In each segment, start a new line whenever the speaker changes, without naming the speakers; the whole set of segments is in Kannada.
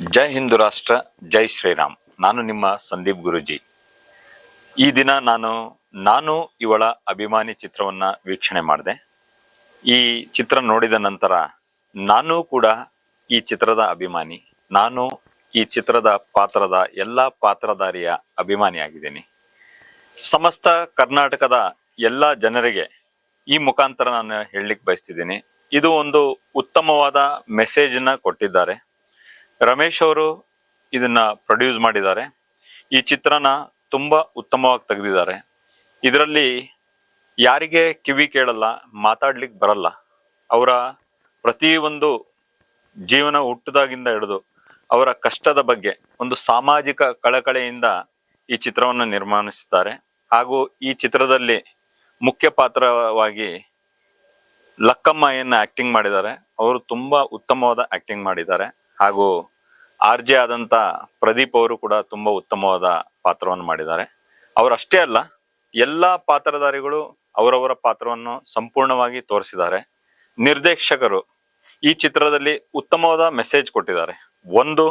ಜೈ ಹಿಂದೂ ರಾಷ್ಟ್ರ, ಜೈ ಶ್ರೀರಾಮ್. ನಾನು ನಿಮ್ಮ ಸಂದೀಪ್ ಗುರುಜಿ. ಈ ದಿನ ನಾನು ನಾನು ಇವಳ ಅಭಿಮಾನಿ ಚಿತ್ರವನ್ನ ವೀಕ್ಷಣೆ ಮಾಡಿದೆ. ಈ ಚಿತ್ರ ನೋಡಿದ ನಂತರ ನಾನು ಕೂಡ ಈ ಚಿತ್ರದ ಅಭಿಮಾನಿ. ನಾನು ಈ ಚಿತ್ರದ ಪಾತ್ರದ ಎಲ್ಲ ಪಾತ್ರಧಾರಿಯ ಅಭಿಮಾನಿಯಾಗಿದ್ದೀನಿ ಸಮಸ್ತ ಕರ್ನಾಟಕದ ಎಲ್ಲ ಜನರಿಗೆ ಈ ಮುಖಾಂತರ ನಾನು ಹೇಳಲಿಕ್ಕೆ ಬಯಸ್ತಿದ್ದೀನಿ. ಇದು ಒಂದು ಉತ್ತಮವಾದ ಮೆಸೇಜನ್ನ ಕೊಟ್ಟಿದ್ದಾರೆ. ರಮೇಶ್ ಅವರು ಇದನ್ನ ಪ್ರೊಡ್ಯೂಸ್ ಮಾಡಿದ್ದಾರೆ. ಈ ಚಿತ್ರನ ತುಂಬ ಉತ್ತಮವಾಗಿ ತೆಗೆದಿದ್ದಾರೆ. ಇದರಲ್ಲಿ ಯಾರಿಗೆ ಕಿವಿ ಕೇಳಲ್ಲ ಮಾತಾಡ್ಲಿಕ್ಕೆ ಬರಲ್ಲ. ಅವರ ಪ್ರತಿಯೊಂದು ಜೀವನ ಹುಟ್ಟದಾಗಿಂದ ಹಿಡಿದು ಅವರ ಕಷ್ಟದ ಬಗ್ಗೆ ಒಂದು ಸಾಮಾಜಿಕ ಕಳಕಳೆಯಿಂದ ಈ ಚಿತ್ರವನ್ನು ನಿರ್ಮಾಣಿಸಿದ್ದಾರೆ. ಹಾಗೂ ಈ ಚಿತ್ರದಲ್ಲಿ ಮುಖ್ಯ ಪಾತ್ರವಾಗಿ ಲಕ್ಕಮ್ಮ ಆ್ಯಕ್ಟಿಂಗ್ ಮಾಡಿದ್ದಾರೆ. ಅವರು ತುಂಬಾ ಉತ್ತಮವಾದ ಆಕ್ಟಿಂಗ್ ಮಾಡಿದ್ದಾರೆ. ಹಾಗೂ ಆರ್ ಜೆ ಆದಂಥ ಪ್ರದೀಪ್ ಅವರು ಕೂಡ ತುಂಬಾ ಉತ್ತಮವಾದ ಪಾತ್ರವನ್ನು ಮಾಡಿದ್ದಾರೆ. ಅವರಷ್ಟೇ ಅಲ್ಲ, ಎಲ್ಲಾ ಪಾತ್ರಧಾರಿಗಳು ಅವರವರ ಪಾತ್ರವನ್ನು ಸಂಪೂರ್ಣವಾಗಿ ತೋರಿಸಿದ್ದಾರೆ. ನಿರ್ದೇಶಕರು ಈ ಚಿತ್ರದಲ್ಲಿ ಉತ್ತಮವಾದ ಮೆಸೇಜ್ ಕೊಟ್ಟಿದ್ದಾರೆ. ಒಂದು,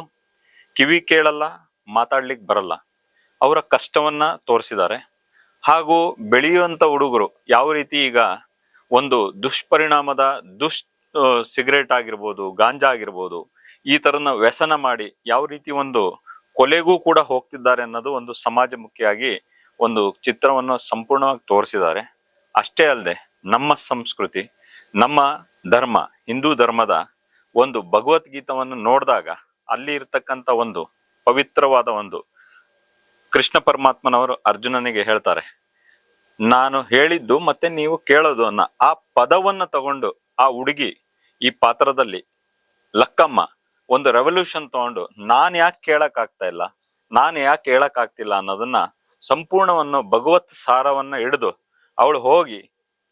ಕಿವಿ ಕೇಳಲ್ಲ ಮಾತಾಡ್ಲಿಕ್ಕೆ ಬರಲ್ಲ. ಅವರ ಕಷ್ಟವನ್ನು ತೋರಿಸಿದ್ದಾರೆ. ಹಾಗೂ ಬೆಳೆಯುವಂಥ ಹುಡುಗರು ಯಾವ ರೀತಿ ಈಗ ಒಂದು ದುಷ್ಪರಿಣಾಮದ ದುಷ್ ಸಿಗರೇಟ್ ಆಗಿರ್ಬೋದು, ಗಾಂಜಾ ಆಗಿರ್ಬೋದು ಈ ತರನ ವ್ಯಸನ ಮಾಡಿ ಯಾವ ರೀತಿ ಒಂದು ಕೊಲೆಗೂ ಕೂಡ ಹೋಗ್ತಿದ್ದಾರೆ ಅನ್ನೋದು ಒಂದು ಸಮಾಜಮುಖಿಯಾಗಿ ಒಂದು ಚಿತ್ರವನ್ನು ಸಂಪೂರ್ಣವಾಗಿ ತೋರಿಸಿದ್ದಾರೆ. ಅಷ್ಟೇ ಅಲ್ಲದೆ ನಮ್ಮ ಸಂಸ್ಕೃತಿ, ನಮ್ಮ ಧರ್ಮ, ಹಿಂದೂ ಧರ್ಮದ ಒಂದು ಭಗವದ್ಗೀತವನ್ನು ನೋಡಿದಾಗ ಅಲ್ಲಿ ಇರ್ತಕ್ಕಂಥ ಒಂದು ಪವಿತ್ರವಾದ ಒಂದು ಕೃಷ್ಣ ಪರಮಾತ್ಮನವರು ಅರ್ಜುನನಿಗೆ ಹೇಳ್ತಾರೆ, ನಾನು ಹೇಳಿದ್ದು ಮತ್ತೆ ನೀವು ಕೇಳೋದು ಅನ್ನ. ಆ ಪದವನ್ನ ತಗೊಂಡು ಆ ಹುಡುಗಿ ಈ ಪಾತ್ರದಲ್ಲಿ ಲಕ್ಕಮ್ಮ ಒಂದು ರೆವಲ್ಯೂಷನ್ ತಗೊಂಡು ನಾನ್ ಯಾಕೆ ಕೇಳಕ್ ಆಗ್ತಾ ಇಲ್ಲ? ನಾನ್ ಯಾಕೆ ಹೇಳಕ್ ಅನ್ನೋದನ್ನ ಸಂಪೂರ್ಣವನ್ನು ಭಗವತ್ ಸಾರವನ್ನ ಹಿಡಿದು ಅವಳು ಹೋಗಿ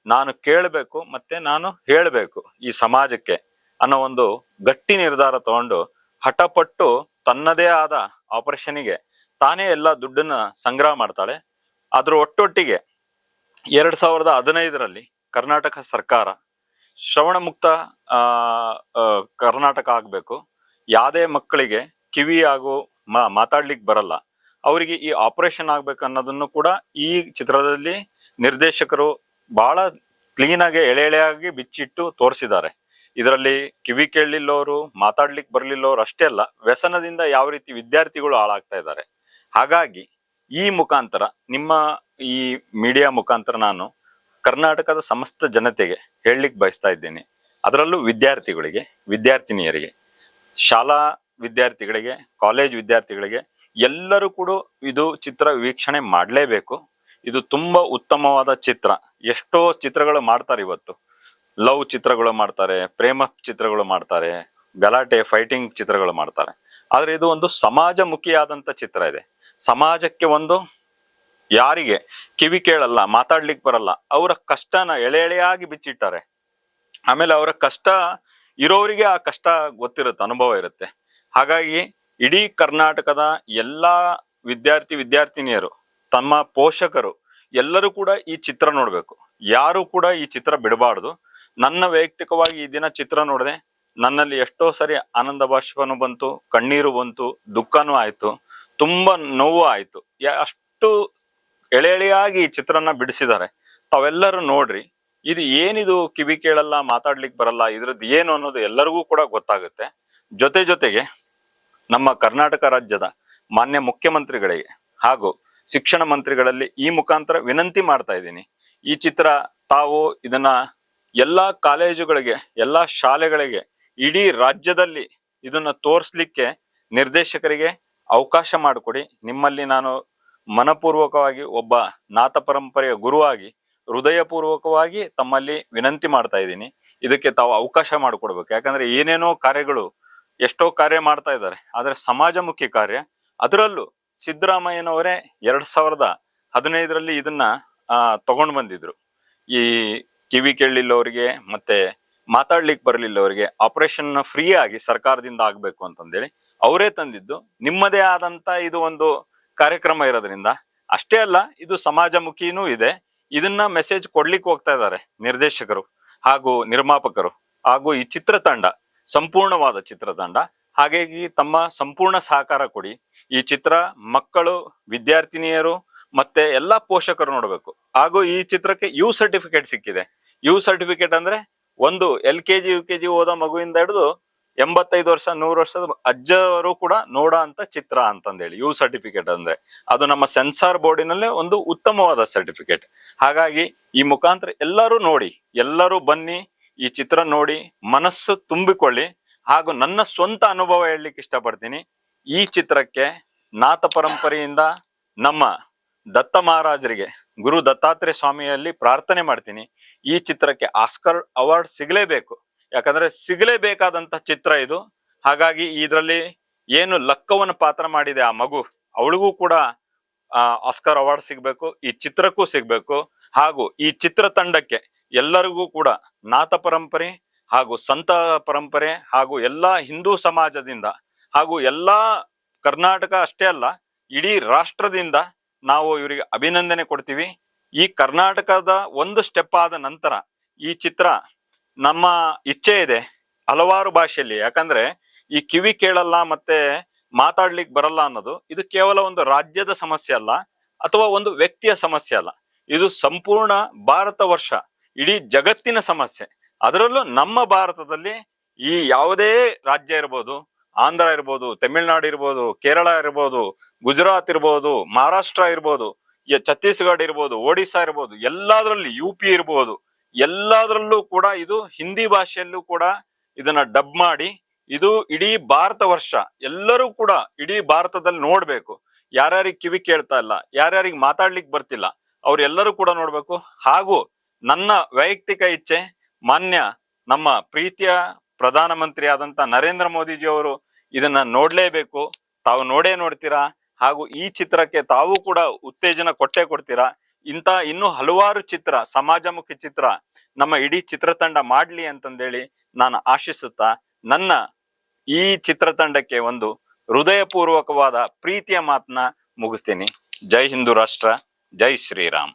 ನಾನು ಕೇಳಬೇಕು ಮತ್ತೆ ನಾನು ಹೇಳಬೇಕು ಈ ಸಮಾಜಕ್ಕೆ ಅನ್ನೋ ಒಂದು ಗಟ್ಟಿ ನಿರ್ಧಾರ ತಗೊಂಡು ಹಠಪಟ್ಟು ತನ್ನದೇ ಆದ ಆಪರೇಷನ್ಗೆ ತಾನೇ ಎಲ್ಲ ದುಡ್ಡನ್ನ ಸಂಗ್ರಹ ಮಾಡ್ತಾಳೆ. ಅದ್ರ ಒಟ್ಟೊಟ್ಟಿಗೆ ಎರಡ್ ಸಾವಿರದ ಹದಿನೈದರಲ್ಲಿ ಕರ್ನಾಟಕ ಸರ್ಕಾರ ಶ್ರವಣ ಮುಕ್ತ ಕರ್ನಾಟಕ ಆಗ್ಬೇಕು. ಯಾವ್ದೇ ಮಕ್ಕಳಿಗೆ ಕಿವಿ ಹಾಗೂ ಮಾತಾಡ್ಲಿಕ್ಕೆ ಬರಲ್ಲ. ಅವರಿಗೆ ಈ ಆಪರೇಷನ್ ಆಗ್ಬೇಕು ಅನ್ನೋದನ್ನು ಕೂಡ ಈ ಚಿತ್ರದಲ್ಲಿ ನಿರ್ದೇಶಕರು ಬಹಳ ಕ್ಲೀನಾಗಿ ಎಳೆ ಎಳೆಯಾಗಿ ಬಿಚ್ಚಿಟ್ಟು ತೋರಿಸಿದ್ದಾರೆ. ಇದರಲ್ಲಿ ಕಿವಿ ಕೇಳಲಿಲ್ಲವರು ಮಾತಾಡ್ಲಿಕ್ಕೆ ಬರಲಿಲ್ಲವರು ಅಷ್ಟೇ ಅಲ್ಲ, ವ್ಯಸನದಿಂದ ಯಾವ ರೀತಿ ವಿದ್ಯಾರ್ಥಿಗಳು ಹಾಳಾಗ್ತಾ ಇದ್ದಾರೆ. ಹಾಗಾಗಿ ಈ ಮುಖಾಂತರ, ನಿಮ್ಮ ಈ ಮೀಡಿಯಾ ಮುಖಾಂತರ ನಾನು ಕರ್ನಾಟಕದ ಸಮಸ್ತ ಜನತೆಗೆ ಹೇಳಲಿಕ್ಕೆ ಬಯಸ್ತಾ ಇದ್ದೇನೆ. ಅದರಲ್ಲೂ ವಿದ್ಯಾರ್ಥಿಗಳಿಗೆ, ವಿದ್ಯಾರ್ಥಿನಿಯರಿಗೆ ಶಾಲಾ ವಿದ್ಯಾರ್ಥಿಗಳಿಗೆ, ಕಾಲೇಜ್ ವಿದ್ಯಾರ್ಥಿಗಳಿಗೆ ಎಲ್ಲರೂ ಕೂಡ ಇದು ಚಿತ್ರ ವೀಕ್ಷಣೆ ಮಾಡಲೇಬೇಕು. ಇದು ತುಂಬಾ ಉತ್ತಮವಾದ ಚಿತ್ರ. ಎಷ್ಟೋ ಚಿತ್ರಗಳು ಮಾಡ್ತಾರೆ ಇವತ್ತು. ಲವ್ ಚಿತ್ರಗಳು ಮಾಡ್ತಾರೆ, ಪ್ರೇಮ ಚಿತ್ರಗಳು ಮಾಡ್ತಾರೆ, ಗಲಾಟೆ ಫೈಟಿಂಗ್ ಚಿತ್ರಗಳು ಮಾಡ್ತಾರೆ. ಆದರೆ ಇದು ಒಂದು ಸಮಾಜಮುಖಿಯಾದಂತ ಚಿತ್ರ ಇದೆ. ಸಮಾಜಕ್ಕೆ ಒಂದು ಯಾರಿಗೆ ಕಿವಿ ಕೇಳಲ್ಲ ಮಾತಾಡ್ಲಿಕ್ಕೆ ಬರಲ್ಲ, ಅವರ ಕಷ್ಟನ ಎಳೆ ಎಳೆಯಾಗಿ ಬಿಚ್ಚಿಟ್ಟಾರೆ. ಆಮೇಲೆ ಅವರ ಕಷ್ಟ ಇರೋರಿಗೆ ಆ ಕಷ್ಟ ಗೊತ್ತಿರುತ್ತೆ, ಅನುಭವ ಇರುತ್ತೆ. ಹಾಗಾಗಿ ಇಡೀ ಕರ್ನಾಟಕದ ಎಲ್ಲಾ ವಿದ್ಯಾರ್ಥಿ ವಿದ್ಯಾರ್ಥಿನಿಯರು, ತಮ್ಮ ಪೋಷಕರು ಎಲ್ಲರೂ ಕೂಡ ಈ ಚಿತ್ರ ನೋಡಬೇಕು. ಯಾರು ಕೂಡ ಈ ಚಿತ್ರ ಬಿಡಬಾರ್ದು. ನನ್ನ ವೈಯಕ್ತಿಕವಾಗಿ ಈ ದಿನ ಚಿತ್ರ ನೋಡಿದೆ, ನನ್ನಲ್ಲಿ ಎಷ್ಟೋ ಸರಿ ಆನಂದ ಬಾಷ್ಪನು ಬಂತು, ಕಣ್ಣೀರು ಬಂತು, ದುಃಖನೂ ಆಯಿತು, ತುಂಬ ನೋವು ಆಯಿತು. ಅಷ್ಟು ಎಳೆ ಎಳೆಯಾಗಿ ಈ ಚಿತ್ರನ ಬಿಡಿಸಿದ್ದಾರೆ. ತಾವೆಲ್ಲರೂ ನೋಡ್ರಿ ಇದು ಏನಿದು ಕಿವಿ ಕೇಳಲ್ಲ ಮಾತಾಡ್ಲಿಕ್ಕೆ ಬರಲ್ಲ, ಇದ್ರದ್ದು ಏನು ಅನ್ನೋದು ಎಲ್ಲರಿಗೂ ಕೂಡ ಗೊತ್ತಾಗುತ್ತೆ. ಜೊತೆ ಜೊತೆಗೆ ನಮ್ಮ ಕರ್ನಾಟಕ ರಾಜ್ಯದ ಮಾನ್ಯ ಮುಖ್ಯಮಂತ್ರಿಗಳಿಗೆ ಹಾಗೂ ಶಿಕ್ಷಣ ಮಂತ್ರಿಗಳಲ್ಲಿ ಈ ಮುಖಾಂತರ ವಿನಂತಿ ಮಾಡ್ತಾ ಇದ್ದೀನಿ. ಈ ಚಿತ್ರ ತಾವು ಇದನ್ನ ಎಲ್ಲ ಕಾಲೇಜುಗಳಿಗೆ, ಎಲ್ಲ ಶಾಲೆಗಳಿಗೆ, ಇಡೀ ರಾಜ್ಯದಲ್ಲಿ ಇದನ್ನ ತೋರಿಸ್ಲಿಕ್ಕೆ ನಿರ್ದೇಶಕರಿಗೆ ಅವಕಾಶ ಮಾಡಿಕೊಡಿ. ನಿಮ್ಮಲ್ಲಿ ನಾನು ಮನಪೂರ್ವಕವಾಗಿ ಒಬ್ಬ ನಾಥ ಪರಂಪರೆಯ ಗುರುವಾಗಿ ಹೃದಯಪೂರ್ವಕವಾಗಿ ತಮ್ಮಲ್ಲಿ ವಿನಂತಿ ಮಾಡ್ತಾ ಇದ್ದೀನಿ. ಇದಕ್ಕೆ ತಾವು ಅವಕಾಶ ಮಾಡಿಕೊಡ್ಬೇಕು. ಯಾಕಂದ್ರೆ ಏನೇನೋ ಕಾರ್ಯಗಳು ಎಷ್ಟೋ ಕಾರ್ಯ ಮಾಡ್ತಾ ಇದ್ದಾರೆ. ಆದ್ರೆ ಸಮಾಜಮುಖಿ ಕಾರ್ಯ. ಅದರಲ್ಲೂ ಸಿದ್ದರಾಮಯ್ಯನವರೇ ಎರಡ್ ಸಾವಿರದ ಹದಿನೈದರಲ್ಲಿ ಇದನ್ನ ತಗೊಂಡ್ ಬಂದಿದ್ರು. ಈ ಕಿವಿ ಕೇಳಲಿಲ್ಲವರಿಗೆ ಮತ್ತೆ ಮಾತಾಡ್ಲಿಕ್ಕೆ ಬರಲಿಲ್ಲವರಿಗೆ ಆಪರೇಷನ್ ಫ್ರೀ ಆಗಿ ಸರ್ಕಾರದಿಂದ ಆಗ್ಬೇಕು ಅಂತಂದೇಳಿ ಅವರೇ ತಂದಿದ್ದು. ನಿಮ್ಮದೇ ಆದಂತ ಇದು ಒಂದು ಕಾರ್ಯಕ್ರಮ ಇರೋದ್ರಿಂದ ಅಷ್ಟೇ ಅಲ್ಲ, ಇದು ಸಮಾಜಮುಖಿನೂ ಇದೆ. ಇದನ್ನ ಮೆಸೇಜ್ ಕೊಡ್ಲಿಕ್ಕೆ ಹೋಗ್ತಾ ಇದ್ದಾರೆ ನಿರ್ದೇಶಕರು ಹಾಗೂ ನಿರ್ಮಾಪಕರು ಹಾಗೂ ಈ ಚಿತ್ರತಂಡ, ಸಂಪೂರ್ಣವಾದ ಚಿತ್ರತಂಡ. ಹಾಗಾಗಿ ತಮ್ಮ ಸಂಪೂರ್ಣ ಸಹಕಾರ ಕೊಡಿ. ಈ ಚಿತ್ರ ಮಕ್ಕಳು, ವಿದ್ಯಾರ್ಥಿನಿಯರು ಮತ್ತೆ ಎಲ್ಲಾ ಪೋಷಕರು ನೋಡಬೇಕು. ಹಾಗೂ ಈ ಚಿತ್ರಕ್ಕೆ ಯು ಸರ್ಟಿಫಿಕೇಟ್ ಸಿಕ್ಕಿದೆ. ಯು ಸರ್ಟಿಫಿಕೇಟ್ ಅಂದ್ರೆ ಒಂದು L K G, U K G ಓದೋ ಮಗುವಿಂದ ಹಿಡಿದು ಎಂಬತ್ತೈದು ವರ್ಷ, ನೂರು ವರ್ಷದ ಅಜ್ಜವರು ಕೂಡ ನೋಡೋ ಅಂತ ಚಿತ್ರ ಅಂತಂದೇಳಿ. ಯು ಸರ್ಟಿಫಿಕೇಟ್ ಅಂದ್ರೆ. ಅದು ನಮ್ಮ ಸೆನ್ಸಾರ್ ಬೋರ್ಡಿನಲ್ಲೇ ಒಂದು ಉತ್ತಮವಾದ ಸರ್ಟಿಫಿಕೇಟ್ ಹಾಗಾಗಿ ಈ ಮುಖಾಂತರ ಎಲ್ಲರೂ ನೋಡಿ, ಎಲ್ಲರೂ ಬನ್ನಿ, ಈ ಚಿತ್ರ ನೋಡಿ, ಮನಸ್ಸು ತುಂಬಿಕೊಳ್ಳಿ ಹಾಗೂ ನನ್ನ ಸ್ವಂತ ಅನುಭವ ಹೇಳಲಿಕ್ಕೆ ಇಷ್ಟಪಡ್ತೀನಿ. ಈ ಚಿತ್ರಕ್ಕೆ ನಾಥ ಪರಂಪರೆಯಿಂದ ನಮ್ಮ ದತ್ತ ಮಹಾರಾಜರಿಗೆ, ಗುರು ದತ್ತಾತ್ರೇಯ ಸ್ವಾಮಿಯಲ್ಲಿ ಪ್ರಾರ್ಥನೆ ಮಾಡ್ತೀನಿ. ಈ ಚಿತ್ರಕ್ಕೆ ಆಸ್ಕರ್ ಅವಾರ್ಡ್ ಸಿಗಲೇಬೇಕು. ಯಾಕಂದ್ರೆ ಸಿಗಲೇಬೇಕಾದಂತ ಚಿತ್ರ ಇದು. ಹಾಗಾಗಿ ಇದರಲ್ಲಿ ಏನು ಲಕ್ಕವನ್ನು ಪಾತ್ರ ಮಾಡಿದೆ ಆ ಮಗು, ಅವಳಿಗೂ ಕೂಡ ಆಸ್ಕರ್ ಅವಾರ್ಡ್ ಸಿಗಬೇಕು, ಈ ಚಿತ್ರಕ್ಕೂ ಸಿಗಬೇಕು. ಹಾಗೂ ಈ ಚಿತ್ರ ತಂಡಕ್ಕೆ ಎಲ್ಲರಿಗೂ ಕೂಡ ನಾಥ ಪರಂಪರೆ ಹಾಗೂ ಸಂತ ಪರಂಪರೆ ಹಾಗೂ ಎಲ್ಲಾ ಹಿಂದೂ ಸಮಾಜದಿಂದ ಹಾಗೂ ಎಲ್ಲಾ ಕರ್ನಾಟಕ ಅಷ್ಟೇ ಅಲ್ಲ, ಇಡೀ ರಾಷ್ಟ್ರದಿಂದ ನಾವು ಇವರಿಗೆ ಅಭಿನಂದನೆ ಕೊಡ್ತೀವಿ. ಈ ಕರ್ನಾಟಕದ ಒಂದು ಸ್ಟೆಪ್ ಆದ ನಂತರ ಈ ಚಿತ್ರ ನಮ್ಮ ಇಚ್ಛೆ ಇದೆ ಹಲವಾರು ಭಾಷೆಯಲ್ಲಿ. ಯಾಕಂದ್ರೆ ಈ ಕಿವಿ ಕೇಳಲ್ಲ ಮತ್ತೆ ಮಾತಾಡ್ಲಿಕ್ಕೆ ಬರಲ್ಲ ಅನ್ನೋದು, ಇದು ಕೇವಲ ಒಂದು ರಾಜ್ಯದ ಸಮಸ್ಯೆ ಅಲ್ಲ, ಅಥವಾ ಒಂದು ವ್ಯಕ್ತಿಯ ಸಮಸ್ಯೆ ಅಲ್ಲ. ಇದು ಸಂಪೂರ್ಣ ಭಾರತ ವರ್ಷ, ಇಡೀ ಜಗತ್ತಿನ ಸಮಸ್ಯೆ. ಅದರಲ್ಲೂ ನಮ್ಮ ಭಾರತದಲ್ಲಿ ಈ ಯಾವುದೇ ರಾಜ್ಯ ಇರ್ಬೋದು, ಆಂಧ್ರ ಇರ್ಬೋದು, ತಮಿಳ್ನಾಡು ಇರ್ಬೋದು, ಕೇರಳ ಇರ್ಬೋದು, ಗುಜರಾತ್ ಇರ್ಬೋದು, ಮಹಾರಾಷ್ಟ್ರ ಇರ್ಬೋದು ಛತ್ತೀಸ್ಗಢ ಇರ್ಬೋದು ಒಡಿಶಾ ಇರ್ಬೋದು, ಎಲ್ಲಾದ್ರಲ್ಲಿ ಯು ಪಿ ಇರ್ಬೋದು, ಎಲ್ಲಾದ್ರಲ್ಲೂ ಕೂಡ ಇದು ಹಿಂದಿ ಭಾಷೆಯಲ್ಲೂ ಕೂಡ ಇದನ್ನ ಡಬ್ ಮಾಡಿ ಇದು ಇಡೀ ಭಾರತ ವರ್ಷ. ಎಲ್ಲರೂ ಕೂಡ ಇಡೀ ಭಾರತದಲ್ಲಿ ನೋಡ್ಬೇಕು. ಯಾರ್ಯಾರಿಗೆ ಕಿವಿ ಕೇಳ್ತಾ ಇಲ್ಲ, ಯಾರ್ಯಾರಿಗೆ ಮಾತಾಡ್ಲಿಕ್ಕೆ ಬರ್ತಿಲ್ಲ, ಅವ್ರೆಲ್ಲರೂ ಕೂಡ ನೋಡ್ಬೇಕು. ಹಾಗೂ ನನ್ನ ವೈಯಕ್ತಿಕ ಇಚ್ಛೆ, ಮಾನ್ಯ ನಮ್ಮ ಪ್ರೀತಿಯ ಪ್ರಧಾನಮಂತ್ರಿ ಆದಂತ ನರೇಂದ್ರ ಮೋದಿಜಿ ಅವರು ಇದನ್ನ ನೋಡ್ಲೇಬೇಕು. ತಾವು ನೋಡೇ ನೋಡ್ತೀರಾ? ಹಾಗೂ ಈ ಚಿತ್ರಕ್ಕೆ ತಾವು ಕೂಡ ಉತ್ತೇಜನ ಕೊಟ್ಟೆ ಕೊಡ್ತೀರಾ? ಇಂತ ಇನ್ನೂ ಹಲವಾರು ಚಿತ್ರ, ಸಮಾಜಮುಖಿ ಚಿತ್ರ ನಮ್ಮ ಇಡೀ ಚಿತ್ರತಂಡ ಮಾಡ್ಲಿ ಅಂತಂದೇಳಿ ನಾನು ಆಶಿಸುತ್ತಾ, ನನ್ನ ಈ ಚಿತ್ರತಂಡಕ್ಕೆ ಒಂದು ಹೃದಯಪೂರ್ವಕವಾದ ಪ್ರೀತಿಯ ಮಾತನ್ನ ಮುಗಿಸ್ತೀನಿ. ಜೈ ಹಿಂದೂ ರಾಷ್ಟ್ರ ಜೈ ಶ್ರೀರಾಮ್.